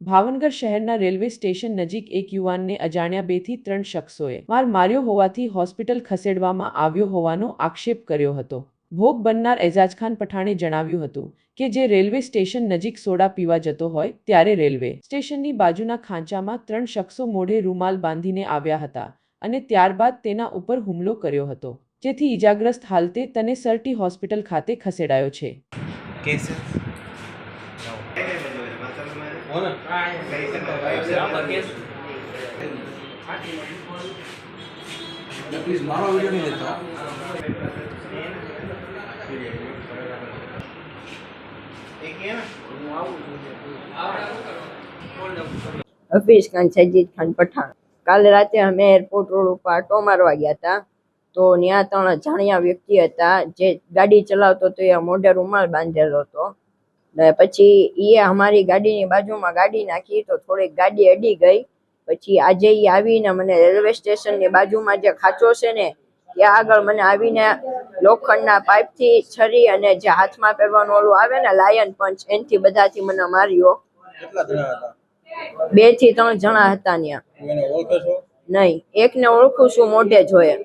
ભાવનગર શહેરના railway station નજીક એક યુવાનને અજાણ્યા બેથી ત્રણ શખ્સોએ માર માર્યો હોવાથી હોસ્પિટલ ખસેડવામાં આવ્યો હોવાનો આક્ષેપ કર્યો હતો. ભોગ બનનાર એજાજખાન પઠાણે જણાવ્યું હતું કે જે રેલવે સ્ટેશન નજીક સોડા પીવા જતો હોય ત્યારે રેલવે સ્ટેશનની બાજુના ખાંચામાં ત્રણ શખ્સો મોઢે રૂમાલ બાંધીને આવ્યા હતા અને ત્યારબાદ તેના ઉપર હુમલો કર્યો હતો. જેથી ઈજાગ્રસ્ત હાલતે તને સરટી હોસ્પિટલ ખાતે ખસેડાયો છે? કેસ પ્લીઝ મારો વીડિયો નહીં લેતા હફીઝ ખાન સજીદ ખાન પઠાણ. કાલે રાતે અમે એરપોર્ટ રોડ ઉપર આટો મારવા ગયા હતા. તો ત્યાં ત્રણ અજાણ્યા વ્યક્તિ હતા. જે ગાડી ચલાવતો હતો એ મોઢે રૂમાલ બાંધેલો હતો. ને પછી એ અમારી ગાડીની બાજુમાં ગાડી નાખી તો થોડીક ગાડી અડી ગઈ. પછી આજે એ આવીને મને રેલવે સ્ટેશનની બાજુમાં જે ખાંચો છે ને ત્યાં આગળ મને આવીને લોખંડના પાઇપથી છરી અને જે હાથમાં પહેરવાનું ઓલું આવે ને લાયન પંચ એનથી બધાથી મને માર્યો. બેથી ત્રણ જણા હતા ત્યાં. નહીં એકને ઓળખું છું મોઢે જોઈએ